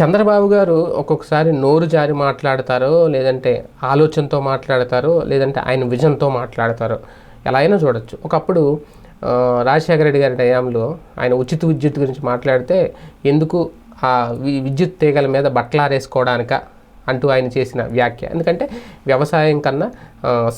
చంద్రబాబు గారు ఒక్కొక్కసారి నోరు జారి మాట్లాడతారో లేదంటే ఆలోచనతో మాట్లాడతారో లేదంటే ఆయన విజన్తో మాట్లాడతారో ఎలా అయినా చూడొచ్చు. ఒకప్పుడు రాజశేఖర రెడ్డి గారి టైంలో ఆయన ఉచిత విద్యుత్ గురించి మాట్లాడితే ఎందుకు ఆ విద్యుత్ తీగల మీద బట్టలారేసుకోవడానిక అంటూ ఆయన చేసిన వ్యాఖ్య. ఎందుకంటే వ్యవసాయం కన్నా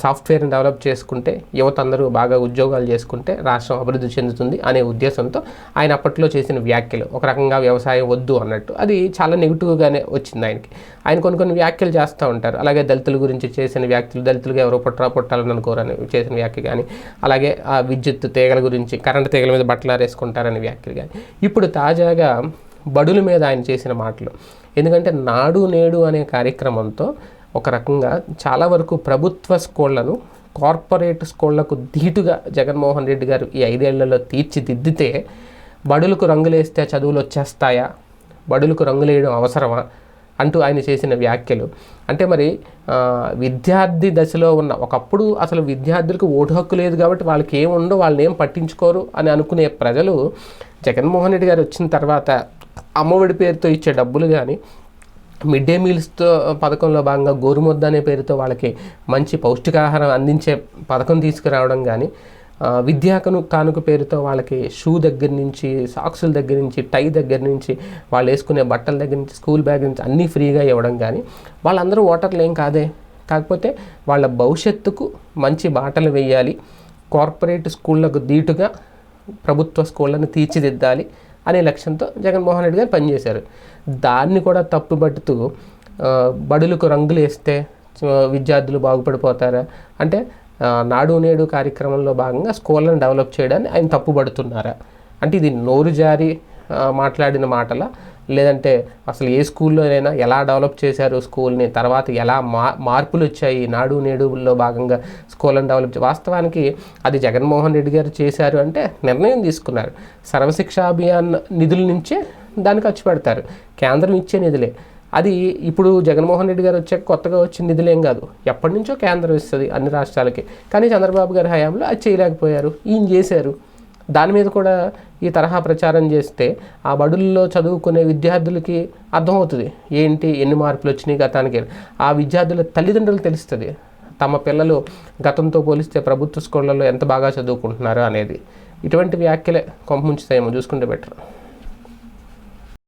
సాఫ్ట్వేర్ని డెవలప్ చేసుకుంటే యువత అందరూ బాగా ఉద్యోగాలు చేసుకుంటే రాష్ట్రం అభివృద్ధి చెందుతుంది అనే ఉద్దేశంతో ఆయన అప్పట్లో చేసిన వ్యాఖ్యలు. ఒక రకంగా వ్యవసాయం వద్దు అన్నట్టు. అది చాలా నెగిటివ్గానే వచ్చింది ఆయనకి. ఆయన కొన్ని కొన్ని వ్యాఖ్యలు చేస్తూ ఉంటారు. అలాగే దళితుల గురించి చేసిన వ్యాఖ్యలు దళితులుగా ఎవరో పుట్ట పుట్టాలని అనుకోరని చేసిన వ్యాఖ్య కానీ అలాగే ఆ విద్యుత్ తీగల గురించి కరెంట్ తీగల మీద బట్టలు ఆరేసుకుంటారనే వ్యాఖ్యలు కానీ ఇప్పుడు తాజాగా బడుల మీద ఆయన చేసిన మాటలు. ఎందుకంటే నాడు నేడు అనే కార్యక్రమంతో ఒక రకంగా చాలా వరకు ప్రభుత్వ స్కూళ్ళను కార్పొరేట్ స్కూళ్ళకు ధీటుగా జగన్మోహన్ రెడ్డి గారు ఈ ఐదేళ్ళలో తీర్చిదిద్దితే బడులకు రంగులేస్తే చదువులు వచ్చేస్తాయా? బడులకు రంగులేయడం అవసరమా? అంటూ ఆయన చేసిన వ్యాఖ్యలు. అంటే మరి విద్యార్థి దశలో ఉన్న ఒకప్పుడు అసలు విద్యార్థులకు ఓటు హక్కు లేదు కాబట్టి వాళ్ళకి ఏముండో వాళ్ళని ఏం పట్టించుకోరు అని అనుకునే ప్రజలు జగన్మోహన్ రెడ్డి గారు వచ్చిన తర్వాత అమ్మఒడి పేరుతో ఇచ్చే డబ్బులు కానీ మిడ్ డే మీల్స్తో పథకంలో భాగంగా గోరుముద్ద అనే పేరుతో వాళ్ళకి మంచి పౌష్టికాహారం అందించే పథకం తీసుకురావడం కానీ విద్యాకను కానుక పేరుతో వాళ్ళకి షూ దగ్గర నుంచి సాక్సుల దగ్గర నుంచి టై దగ్గర నుంచి వాళ్ళు వేసుకునే బట్టల దగ్గర నుంచి స్కూల్ బ్యాగ్ నుంచి అన్నీ ఫ్రీగా ఇవ్వడం కానీ వాళ్ళందరూ ఓటర్లు ఏం కాదే. కాకపోతే వాళ్ళ భవిష్యత్తుకు మంచి బాటలు వేయాలి. కార్పొరేట్ స్కూళ్ళకు దీటుగా ప్రభుత్వ స్కూళ్ళను తీర్చిదిద్దాలి. అనే లక్ష్యంతో జగన్మోహన్ రెడ్డి గారు పనిచేశారు. దాన్ని కూడా తప్పుపడుతూ బడులకు రంగులు వేస్తే విద్యార్థులు బాగుపడిపోతారా? అంటే నాడు నేడు కార్యక్రమంలో భాగంగా స్కూళ్ళను డెవలప్ చేయడాన్ని ఆయన తప్పుపడుతున్నారా అంటే ఇది నోరు జారి మాట్లాడిన మాటల? లేదంటే అసలు ఏ స్కూల్లోనైనా ఎలా డెవలప్ చేశారు స్కూల్ని తర్వాత ఎలా మా మార్పులు వచ్చాయి నాడు నేడులో భాగంగా స్కూళ్ళని డెవలప్ వాస్తవానికి అది జగన్మోహన్ రెడ్డి గారు చేశారు అంటే నిర్ణయం తీసుకున్నారు. సర్వశిక్ష అభియాన్ నిధుల నుంచే దాన్ని ఖర్చు పెడతారు. కేంద్రం ఇచ్చే నిధులే. అది ఇప్పుడు జగన్మోహన్ రెడ్డి గారు వచ్చాక కొత్తగా వచ్చిన నిధులేం కాదు. ఎప్పటి నుంచో కేంద్రం ఇస్తుంది అన్ని రాష్ట్రాలకి. కానీ చంద్రబాబు గారి హయాంలో అది చేయలేకపోయారు. ఈయన చేశారు. దాని మీద కూడా ఈ తరహా ప్రచారం చేస్తే ఆ బడుల్లో చదువుకునే విద్యార్థులకి అర్థమవుతుంది. ఏంటి? ఎన్ని మార్పులు వచ్చినాయి గతానికి? ఆ విద్యార్థుల తల్లిదండ్రులు తెలుస్తుంది. తమ పిల్లలు గతంతో పోలిస్తే ప్రభుత్వ స్కూళ్ళలో ఎంత బాగా చదువుకుంటున్నారు అనేది. ఇటువంటి వ్యాఖ్యలే కొంపముంచుతాయేమో చూసుకుంటే బెటర్.